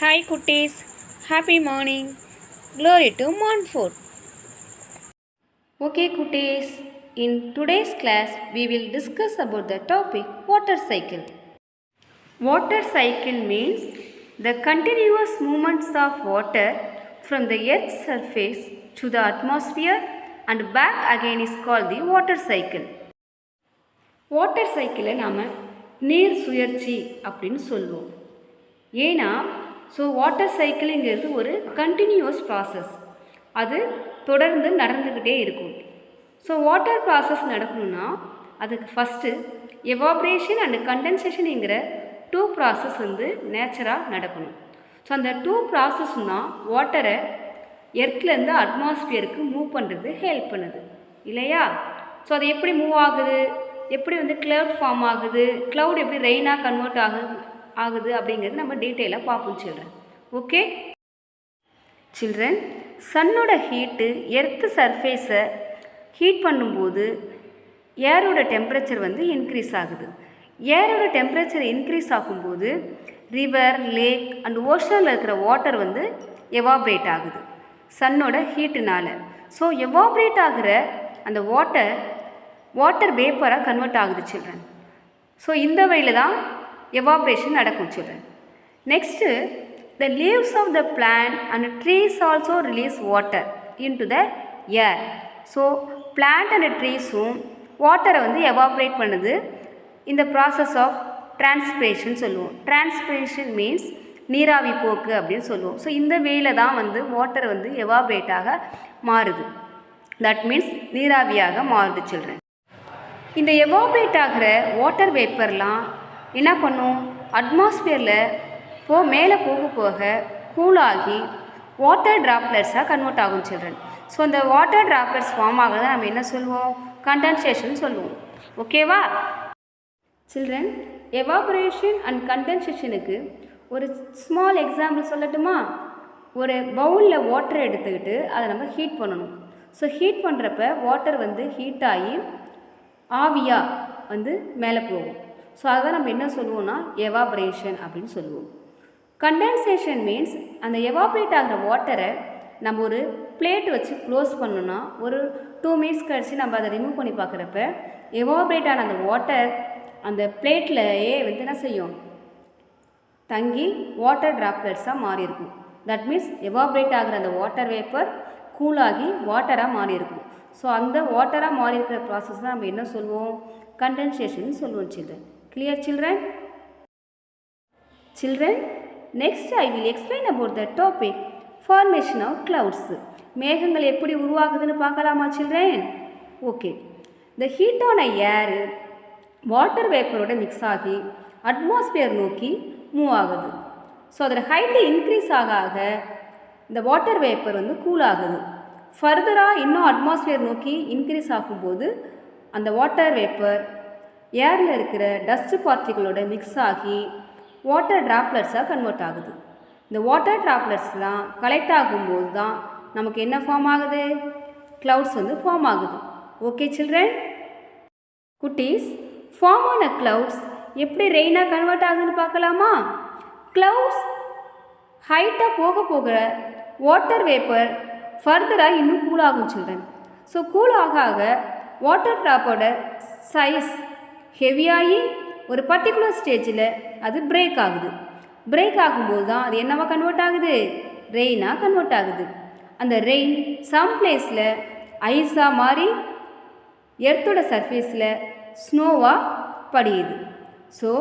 Hi cuties, happy morning. Glory to Montfort. Okay cuties, in today's class we will discuss about the topic water cycle. Water cycle means the continuous movements of water from the earth's surface to the atmosphere and back again is called the water cycle. Water சைக்கிளை நாம் நீர் சுழற்சி அப்படின்னு சொல்லுவோம் ஏன்னா So water சைக்கிளுங்கிறது ஒரு continuous process அது தொடர்ந்து நடந்துக்கிட்டே இருக்கும். ஸோ வாட்டர் ப்ராசஸ் நடக்கணும்னா அதுக்கு ஃபஸ்ட்டு எவாப்ரேஷன் அண்ட் கண்டென்சேஷனுங்கிற டூ ப்ராசஸ் வந்து நேச்சராக நடக்கணும். ஸோ அந்த டூ ப்ராசஸ் தான் வாட்டரை எர்த்லேருந்து அட்மாஸ்பியருக்கு மூவ் பண்ணுறது ஹெல்ப் பண்ணுது. இல்லையா? ஸோ அது எப்படி மூவ் ஆகுது? எப்படி வந்து க்ளவுட் ஃபார்ம் ஆகுது? க்ளவுட் எப்படி ரெயினாக கன்வெர்ட் ஆகுது? ஆகுது அப்படிங்கிறது நம்ம டீட்டெயிலாக பார்ப்போம் சில்ட்ரன் ஓகே சில்ட்ரன் சன்னோட ஹீட்டு எர்த்து சர்ஃபேஸை ஹீட் பண்ணும்போது ஏரோட டெம்பரேச்சர் வந்து இன்க்ரீஸ் ஆகுது. ஏரோட டெம்பரேச்சர் இன்க்ரீஸ் ஆகும்போது ரிவர் லேக் அண்ட் ஓஷனில் இருக்கிற வாட்டர் வந்து எவாப்ரேட் ஆகுது. சன்னோட ஹீட்டுனால் ஸோ எவாப்ரேட் ஆகிற அந்த வாட்டர் வாட்டர் வேப்பராக கன்வெர்ட் ஆகுது சில்ட்ரன் ஸோ இந்த வழியில் தான் எவாப்ரேஷன் நடக்கும் children next the leaves of the plant and trees also release water into the air so plant and ட்ரீஸும் வாட்டரை வந்து எவாப்ரேட் பண்ணுது. இந்த ப்ராசஸ் ஆஃப் டிரான்ஸ்பிரேஷன் சொல்லுவோம். டிரான்ஸ்பிரேஷன் மீன்ஸ் நீராவி போக்கு அப்படின்னு சொல்லுவோம். ஸோ இந்த வேல தான் வந்து வாட்டர் வந்து எவாப்ரேட்டாக மாறுது. தட் மீன்ஸ் நீராவியாக மாறுது சில்ட்ரன் இந்த எவாப்ரேட் ஆகிற வாட்டர் வேப்பர்லாம் என்ன பண்ணும்? அட்மாஸ்பியரில் போ மேலே போக போக கூலாகி வாட்டர் ட்ராப்லெட்ஸாக கன்வெர்ட் ஆகும் சில்ட்ரன் ஸோ அந்த வாட்டர் ட்ராப்லெட்ஸ் ஃபார்ம் ஆகிறத நம்ம என்ன சொல்லுவோம்? கண்டென்சேஷன் சொல்லுவோம். ஓகேவா சில்ட்ரன் எவாபரேஷன் அண்ட் கண்டென்சேஷனுக்கு ஒரு ஸ்மால் எக்ஸாம்பிள் சொல்லட்டுமா? ஒரு பவுலில் வாட்டர் எடுத்துக்கிட்டு அதை நம்ம ஹீட் பண்ணணும். ஸோ ஹீட் பண்ணுறப்ப வாட்டர் வந்து ஹீட் ஆகி ஆவியாக வந்து மேலே போகும். ஸோ அதை நம்ம என்ன சொல்லுவோம்னா எவாபரேஷன் அப்படின்னு சொல்லுவோம். கண்டென்சேஷன் மீன்ஸ் அந்த எவாப்ரேட் ஆகிற வாட்டரை நம்ம ஒரு பிளேட் வச்சு க்ளோஸ் பண்ணோன்னா ஒரு டூ மினிட்ஸ் கழித்து நம்ம அதை ரிமூவ் பண்ணி பார்க்குறப்ப எவாபரேட் ஆன அந்த வாட்டர் அந்த பிளேட்லையே வந்து என்ன செய்யும்? தங்கி வாட்டர் ட்ராப்லெட்ஸாக மாறி இருக்கும். தட் மீன்ஸ் எவாப்ரேட் ஆகிற அந்த வாட்டர் வேப்பர் கூலாகி வாட்டராக மாறி இருக்கும். ஸோ அந்த வாட்டராக மாறி இருக்கிற ப்ராசஸ் தான் நம்ம என்ன சொல்லுவோம்? கண்டென்சேஷன் சொல்லுவோம் children Clear children? Children, next I will explain about the topic formation of clouds. மேகங்கள் எப்படி உருவாகுதுன்னு பார்க்கலாமா சில்ட்ரன் ஓகே த ஹீட்டான ஏர் வாட்டர் வேப்பரோட மிக்ஸ் ஆகி அட்மாஸ்பியர் நோக்கி மூவ் ஆகுது ஸோ அதோட ஹைட்டு இன்க்ரீஸ் ஆக ஆக இந்த வாட்டர் வேப்பர் வந்து கூல் ஆகுது ஃபர்தராக இன்னும் அட்மாஸ்பியர் நோக்கி இன்க்ரீஸ் ஆகும்போது அந்த வாட்டர் வேப்பர் ஏரில் இருக்கிற டஸ்ட் பார்ட்டிகளோட மிக்ஸ் ஆகி வாட்டர் ட்ராப்லெட்ஸாக கன்வெர்ட் ஆகுது. இந்த வாட்டர் ட்ராப்லெட்ஸ்லாம் கலெக்ட் ஆகும்போது தான் நமக்கு என்ன ஃபார்ம் ஆகுது? க்ளவுட்ஸ் வந்து ஃபார்ம் ஆகுது. ஓகே சில்ட்ரன் குட்டீஸ் ஃபார்ம் ஆன க்ளவுட்ஸ் எப்படி ரெயினாக கன்வெர்ட் ஆகுதுன்னு பார்க்கலாமா? க்ளவுட்ஸ் ஹைட்டாக போக போக வாட்டர் வேப்பர் ஃபர்தராக இன்னும் கூல் ஆகும் சில்ட்ரன் ஸோ கூல் ஆக ஆக வாட்டர் ட்ராப்போட சைஸ் ஹெவியாகி ஒரு பர்டிகுலர் ஸ்டேஜில் அது பிரேக் ஆகுது. பிரேக் ஆகும்போது தான் அது என்னவா கன்வெர்ட் ஆகுது? ரெயினாக கன்வெர்ட் ஆகுது. அந்த ரெயின் சம் பிளேஸில் ஐஸாக மாறி எர்த்தோட சர்ஃபேஸில் ஸ்னோவாக படியுது. ஸோ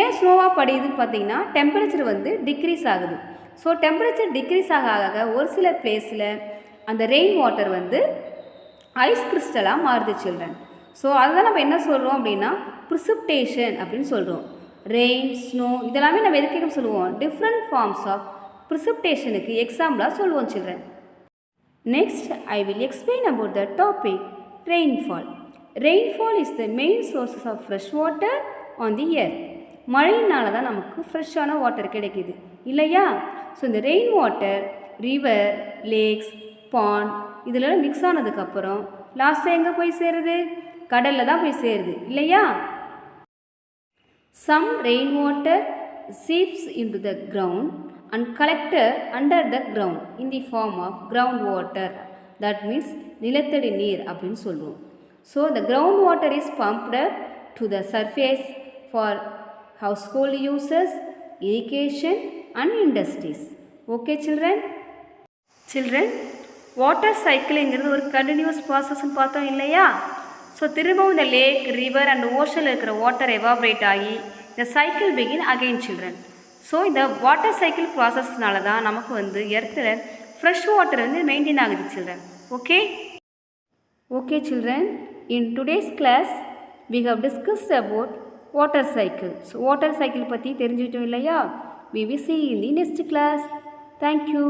ஏன் ஸ்னோவாக படியுதுன்னு பார்த்தீங்கன்னா டெம்பரேச்சர் வந்து டிக்ரீஸ் ஆகுது. ஸோ டெம்பரேச்சர் டிக்ரீஸ் ஆக ஆக ஒரு சில பிளேஸில் அந்த ரெயின் வாட்டர் வந்து ஐஸ் கிறிஸ்டலாக மாறுது சில்ட்ரன் ஸோ அதுதான் நம்ம என்ன சொல்கிறோம் அப்படின்னா ப்ரிசிப்டேஷன் அப்படின்னு சொல்கிறோம் ரெயின் ஸ்னோ இதெல்லாமே நம்ம எதுக்கு சொல்லுவோம்? டிஃப்ரெண்ட் ஃபார்ம்ஸ் ஆஃப் ப்ரிசிப்டேஷனுக்கு எக்ஸாம்பிளாக சொல்லுவோம் children next I will explain about the topic rainfall rainfall is the main sources of fresh water on the earth மழையினால தான் நமக்கு ஃப்ரெஷ்ஷான வாட்டர் கிடைக்கிது. இல்லையா? ஸோ இந்த rain water river lakes pond இதெல்லாம் மிக்ஸ் ஆனதுக்கப்புறம் லாஸ்ட்டாக எங்கே போய் சேருது? கடலில் தான் போய் சேருது இல்லையா some rain water seeps into the ground and collector under the ground in the form of ground water that means நிலத்தடி நீர் அப்படின்னு சொல்லுவோம் so the ground water is pumped to the surface for household uses, irrigation and industries okay children children water cycling ஒரு continuous ப்ராசஸ்ன்னு பார்த்தோம் இல்லையா so திரும்பவும் இந்த லேக் ரிவர் அண்ட் ஓஷனில் இருக்கிற வாட்டர் எவாப்ரேட் ஆகி இந்த cycle begin again children so இந்த வாட்டர் சைக்கிள் ப்ராசஸ்னால தான் நமக்கு வந்து எர்த்தில் ஃப்ரெஷ் வாட்டர் வந்து மெயின்டைன் ஆகுது children okay okay children in today's class we have discussed about water cycle so water cycle பற்றி தெரிஞ்சுக்கிட்டோம் இல்லையா? We we see in the next class thank you